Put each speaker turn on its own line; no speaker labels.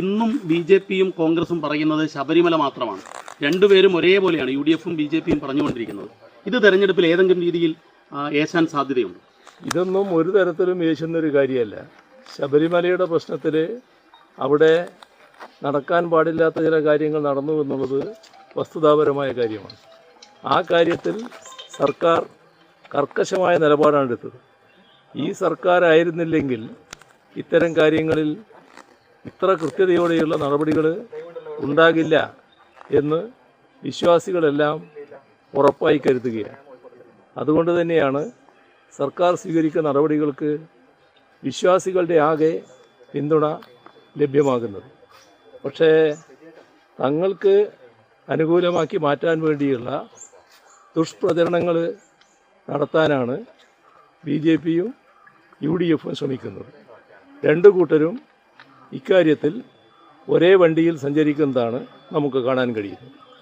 ഇന്നും B J പിയും കോൺഗ്രസും പറയുന്നത് ശബരിമല മാത്രമാണ്. രണ്ടുപേരും ഒരേപോലെയാണ് യു ഡി എഫും ബി ജെ പിയും പറഞ്ഞുകൊണ്ടിരിക്കുന്നത്. ഇത് തെരഞ്ഞെടുപ്പിൽ ഏതെങ്കിലും രീതിയിൽ ഏശാൻ സാധ്യതയുണ്ട്?
ഇതൊന്നും ഒരു തരത്തിലും യേശുന്നൊരു കാര്യമല്ല. ശബരിമലയുടെ പ്രശ്നത്തിൽ അവിടെ നടക്കാൻ പാടില്ലാത്ത ചില കാര്യങ്ങൾ നടന്നു എന്നുള്ളത് വസ്തുതാപരമായ കാര്യമാണ്. ആ കാര്യത്തിൽ സർക്കാർ കർക്കശമായ നിലപാടാണ് എടുത്തത്. ഈ സർക്കാരായിരുന്നില്ലെങ്കിൽ ഇത്തരം കാര്യങ്ങളിൽ ഇത്ര കൃത്യതയോടെയുള്ള നടപടികൾ ഉണ്ടാകില്ല എന്ന് വിശ്വാസികളെല്ലാം ഉറപ്പായി കരുതുകയാണ്. അതുകൊണ്ട് തന്നെയാണ് സർക്കാർ സ്വീകരിക്കുന്ന നടപടികൾക്ക് വിശ്വാസികളുടെ ആകെ പിന്തുണ ലഭ്യമാകുന്നത്. പക്ഷേ തങ്ങൾക്ക് അനുകൂലമാക്കി മാറ്റാൻ വേണ്ടിയുള്ള ദുഷ്പ്രചരണങ്ങൾ നടത്താനാണ് ബി ജെ പിയും യു ഡി എഫും ശ്രമിക്കുന്നത്. രണ്ടു കൂട്ടരും ഇക്കാര്യത്തിൽ ഒരേ വണ്ടിയിൽ സഞ്ചരിക്കുന്നതാണ് നമുക്ക് കാണാൻ കഴിയുന്നത്.